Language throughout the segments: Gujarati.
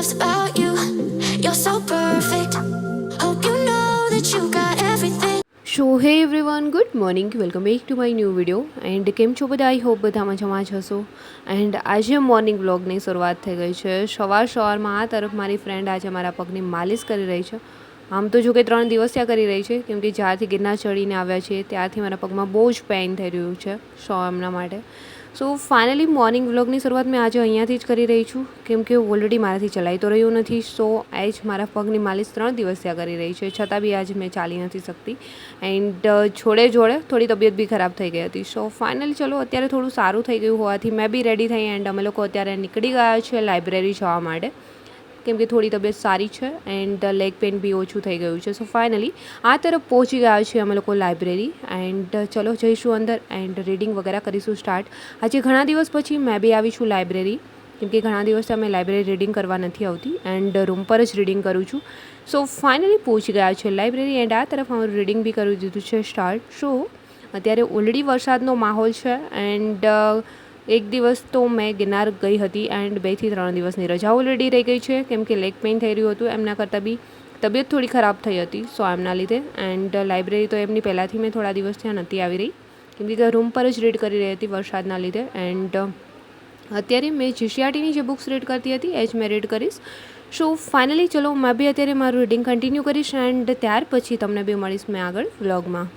loves about you. You're hey everyone good morning welcome back to my new video and કેમ છો બધા? આઈ હોપ બધા મજામાં જ હશો. એન્ડ આજે મોર્નિંગ વ્લોગની શરૂઆત થઈ ગઈ છે. સવાર સવારમાં આ તરફ મારી ફ્રેન્ડ આજે મારા પગની માલિશ કરી રહી છે. આમ તો જો કે ત્રણ દિવસ ત્યાં કરી રહી છે, કેમ કે જ્યારથી ગિરનાર ચડીને આવ્યા છે, ત્યારથી મારા પગમાં બહુ જ પેઇન થઈ રહ્યું છે, સો એમના માટે. સો ફાઇનલી મોર્નિંગ વ્લોગની શરૂઆત મેં આજે અહીંયાથી જ કરી રહી છું. કેમ કે ઓલરેડી મારાથી ચલાઈ તો રહ્યું નથી. સો એ જ મારા પગની માલિશ ત્રણ દિવસ ત્યાં કરી રહી છે. છતાં બી આજે મેં ચાલી નથી શકતી. એન્ડ જોડે જોડે થોડી તબિયત બી ખરાબ થઈ ગઈ હતી. સો ફાઇનલી ચલો, અત્યારે થોડું સારું થઈ ગયું હોવાથી મેં બી રેડી થઈ એન્ડ અમે લોકો અત્યારે નીકળી ગયા છે લાઇબ્રેરી જવા માટે. કેમ કે થોડી તબિયત સારી છે એન્ડ લેગ પેન બી ઓછું થઈ ગયું છે. સો ફાઇનલી આ તરફ પહોંચી ગયા છીએ અમે લોકો લાઇબ્રેરી એન્ડ ચલો જઈશું અંદર એન્ડ રીડિંગ વગેરે કરીશું સ્ટાર્ટ આજે ઘણા દિવસ પછી મેં બી આવી છું લાઇબ્રેરી કેમ કે ઘણા દિવસથી અમે લાઇબ્રેરી રીડિંગ કરવા નથી આવતી એન્ડ રૂમ પર જ રીડિંગ કરું છું. સો ફાઇનલી પહોંચી ગયા છે લાઇબ્રેરી એન્ડ આ તરફ અમારું રીડિંગ બી કરી દીધું છે સ્ટાર્ટ સો અત્યારે ઓલરેડી વરસાદનો માહોલ છે એન્ડ એક દિવસ તો મેં ગિરનાર ગઈ હતી એન્ડ બેથી ત્રણ દિવસની રજા ઓલરેડી રહી ગઈ છે. કેમ કે લેગ પેઇન થઈ રહ્યું હતું, એમના કરતાં બી તબિયત થોડી ખરાબ થઈ હતી સો એમના લીધે. એન્ડ લાઇબ્રેરી તો એમની પહેલાંથી મેં થોડા દિવસ ત્યાં નથી આવી રહી. કેમ કે રૂમ પર જ રીડ કરી રહી હતી વરસાદના લીધે. એન્ડ અત્યારે મેં જીસીઆરટીની જે બુક્સ રીડ કરતી હતી, એ જ મેં રીડ કરીશ. સો ફાઇનલી ચલો, મેં બી અત્યારે મારું રીડિંગ કન્ટિન્યુ કરીશ એન્ડ ત્યાર પછી તમને બી મળીશ મેં આગળ વ્લોગમાં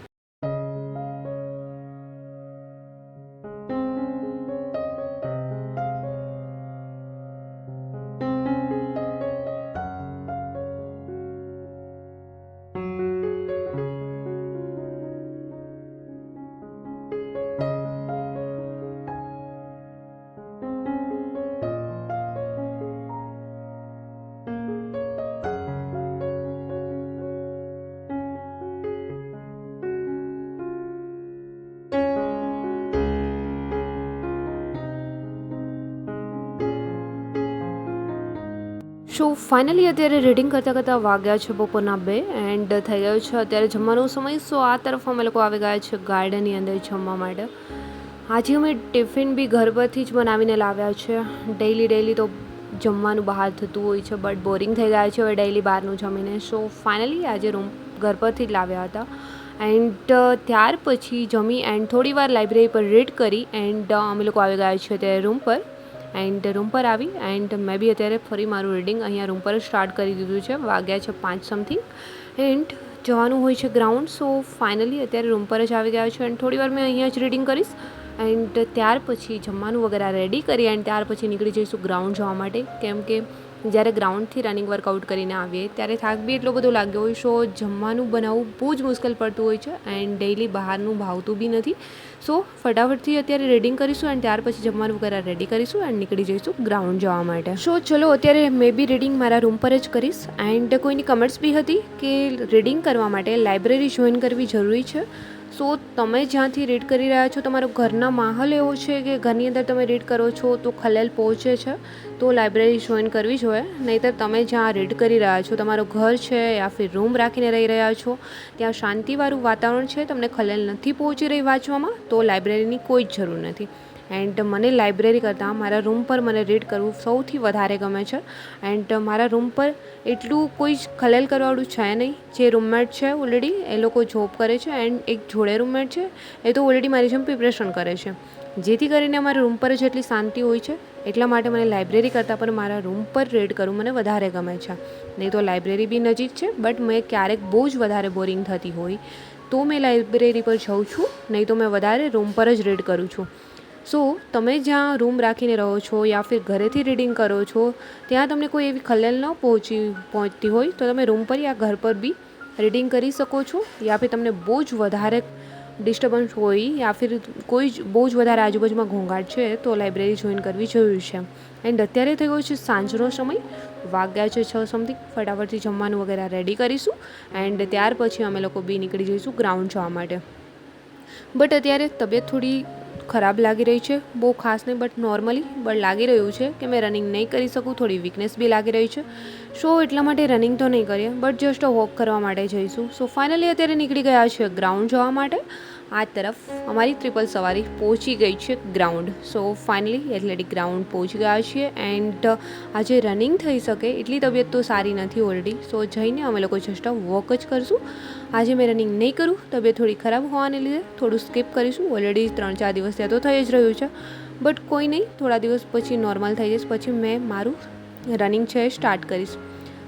સો ફાઇનલી અત્યારે રીડિંગ કરતાં કરતાં વાગ્યા છે બપોરના બે એન્ડ થઈ ગયો છે અત્યારે જમવાનો સમય. સો આ તરફ અમે લોકો આવી ગયા છે ગાર્ડનની અંદર જમવા માટે. આજે અમે ટિફિન બી ઘર પરથી જ બનાવીને લાવ્યા છે. ડેઈલી ડેઈલી તો જમવાનું બહાર થતું હોય છે બટ બોરિંગ થઈ ગયા છે હવે ડેઈલી બહારનું જમીને. સો ફાઇનલી આજે રૂમ ઘર પરથી જ લાવ્યા હતા. એન્ડ ત્યાર પછી જમી એન્ડ થોડી વાર લાઇબ્રેરી પર રીડ કરી એન્ડ અમે લોકો આવી ગયા છે અત્યારે રૂમ પર. એન્ડ રૂમ પર આવી એન્ડ મેં બી અત્યારે ફરી મારું રીડિંગ અહીંયા રૂમ પર સ્ટાર્ટ કરી દીધું છે. વાગ્યા છે પાંચ સમથિંગ. એન્ડ જવાનું હોય છે ગ્રાઉન્ડ, સો ફાઇનલી અત્યારે રૂમ પર જ આવી ગયા છે એન્ડ થોડી વાર મેં અહીંયા જ રીડિંગ કરીશ. એન્ડ ત્યાર પછી જમવાનું વગેરે રેડી કરી એન્ડ ત્યાર પછી નીકળી જઈશું ગ્રાઉન્ડ જવા માટે. કેમ કે જ્યારે ગ્રાઉન્ડથી રનિંગ વર્કઆઉટ કરીને આવીએ, ત્યારે થાક બી એટલો બધો લાગ્યો હોય સો જમવાનું બનાવવું બહુ જ મુશ્કેલ પડતું હોય છે એન્ડ ડેઈલી બહારનું ભાવતું બી નથી. સો ફટાફટથી અત્યારે રીડિંગ કરીશું એન્ડ ત્યાર પછી જમવાનું વગેરે રેડી કરીશું એન્ડ નીકળી જઈશું ગ્રાઉન્ડ જવા માટે. સો ચલો અત્યારે મેં બી રીડિંગ મારા રૂમ પર જ કરીશ એન્ડ કોઈની કમેન્ટ્સ બી હતી કે રીડિંગ કરવા માટે લાઇબ્રેરી જોઈન કરવી જરૂરી છે સો તમે જ્યાંથી રીડ કરી રહ્યા છો, તમારો ઘરના માહોલ એવો છે કે ઘરની અંદર તમે રીડ કરો છો તો ખલેલ પહોંચે છે. તો લાઇબ્રેરી જોઈન કરવી જોઈએ નહીંતર તમે જ્યાં રીડ કરી રહ્યા છો, તમારું ઘર છે યા ફિર રૂમ રાખીને રહી રહ્યા છો, ત્યાં શાંતિવાળું વાતાવરણ છે, તમને ખલેલ નથી પહોંચી રહી વાંચવામાં, તો લાઇબ્રેરીની કોઈ જ જરૂર નથી. એન્ડ મને લાઇબ્રેરી કરતાં મારા રૂમ પર મને રીડ કરવું સૌથી વધારે ગમે છે. એન્ડ મારા રૂમ પર એટલું કોઈ જ ખલેલ કરવાવાળું છે નહીં. જે રૂમમેટ છે ઓલરેડી એ લોકો જોબ કરે છે એન્ડ એક જોડે રૂમમેટ છે, એ તો ઓલરેડી મારી જેમ પ્રિપરેશન કરે છે. જેથી કરીને મારા રૂમ પર જ એટલી શાંતિ હોય છે. એટલા માટે મને લાઇબ્રેરી કરતાં પણ મારા રૂમ પર રેડ કરવું મને વધારે ગમે છે. નહીં તો લાઇબ્રેરી બી નજીક છે, બટ મેં ક્યારેક બહુ જ વધારે બોરિંગ થતી હોય તો મેં લાઇબ્રેરી પર જાઉં છું, નહીં તો મેં વધારે રૂમ પર જ રેડ કરું છું. સો, તમે જ્યાં રૂમ રાખીને રહો છો યા ફિર ઘરેથી રીડિંગ કરો છો, ત્યાં તમને કોઈ એવી ખલેલ ન પહોંચી, પહોંચતી હોય તો તમે રૂમ પર યા ઘર પર બી રીડિંગ કરી શકો છો, યા ફિર તમને બહુ જ વધારે ડિસ્ટર્બન્સ હોય યા ફિર કોઈ જ, બહુ જ વધારે આજુબાજુમાં ઘોંઘાટ છે, તો લાઇબ્રેરી જોઈન કરવી જરૂરી છે. એન્ડ અત્યારે થઈ ગયો છે સાંજનો સમય વાગ્યા છે છ સમથિંગ, ફટાફટથી જમવાનું વગેરે રેડી કરીશું. એન્ડ ત્યાર પછી અમે લોકો બી નીકળી જઈશું ગ્રાઉન્ડ જવા માટે. બટ અત્યારે તબિયત થોડી ખરાબ લાગી રહી છે. બહુ ખાસ નહીં બટ નોર્મલી બટ લાગી રહ્યું છે કે મેં રનિંગ નહીં કરી શકું, થોડી વીકનેસ બી લાગી રહી છે. સો એટલા માટે રનિંગ તો નહીં કરીએ બટ જસ્ટ વોક કરવા માટે જઈશું. સો ફાઇનલી અત્યારે નીકળી ગયા છે ગ્રાઉન્ડ જવા માટે. આ તરફ અમારી ટ્રિપલ સવારી પહોંચી ગઈ છે ground. So finally athletic ground પહોંચી ગયા છીએ એન્ડ આજે રનિંગ થઈ શકે એટલી તબિયત તો સારી નથી ઓલરેડી સો જઈને અમે લોકો જસ્ટ વોક જ કરશું. આજે મેં રનિંગ નહીં કરું, તબિયત થોડી ખરાબ હોવાને લીધે થોડું સ્કીપ કરીશું. ઓલરેડી ત્રણ ચાર દિવસ ત્યાં તો થઈ જ રહ્યું છે. બટ કોઈ નહીં, થોડા દિવસ પછી નોર્મલ થઈ જશે પછી મેં મારું રનિંગ છે સ્ટાર્ટ કરીશ.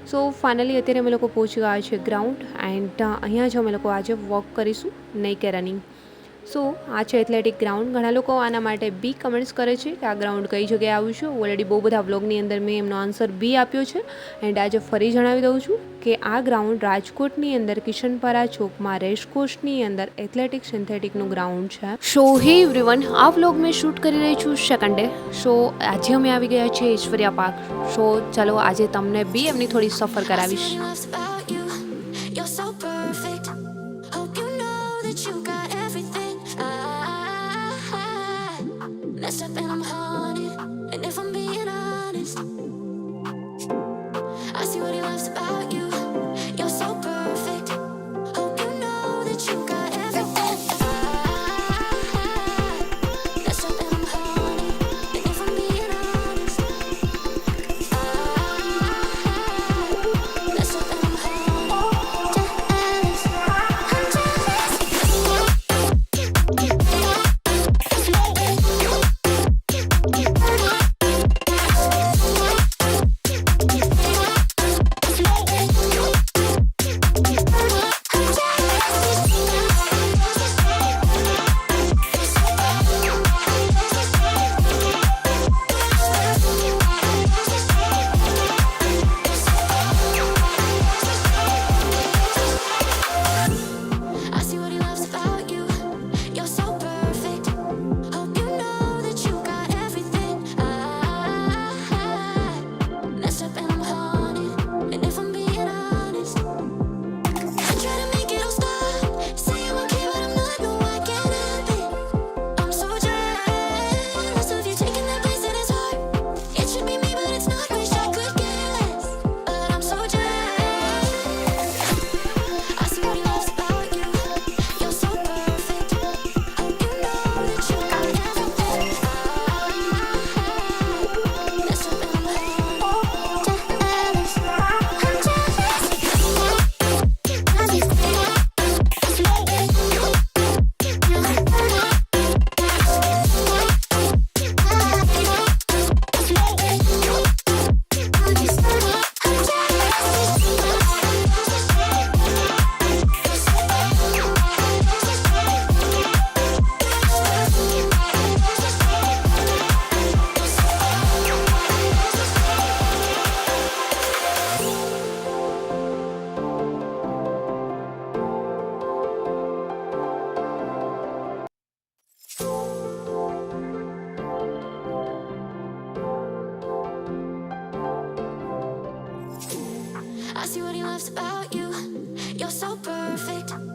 સો ફાઇનલી અત્યારે અમે લોકો પહોંચી ગયા છે ગ્રાઉન્ડ એન્ડ અહીંયા જ અમે લોકો આજે વોક કરીશું નહીં કે રનિંગ સો આ છે એથ્લેટિક ગ્રાઉન્ડ. ઘણા લોકો આના માટે બી કમેન્ટ્સ કરે છે કે આ ગ્રાઉન્ડ કઈ જગ્યાએ આવ્યું છે. ઓલરેડી બહુ બધા બ્લોગની અંદર મેં એમનો આન્સર બી આપ્યો છે. એન્ડ આજે ફરી જણાવી દઉં છું કે આ ગ્રાઉન્ડ રાજકોટની અંદર, કિશનપરા ચોકમાં રેસકોર્સની અંદર એથ્લેટિક સિન્થેટિકનું ગ્રાઉન્ડ છે. સો હે એવરીવન, આ વ્લોગ મેં શૂટ કરી રહી છું સેકન્ડ. સો આજે અમે આવી ગયા છીએ ઈશ્વરિયા પાર્ક. સો ચલો આજે તમને બી એમની થોડી સફર કરાવીશ. Messed up and I'm about you. You're so perfect.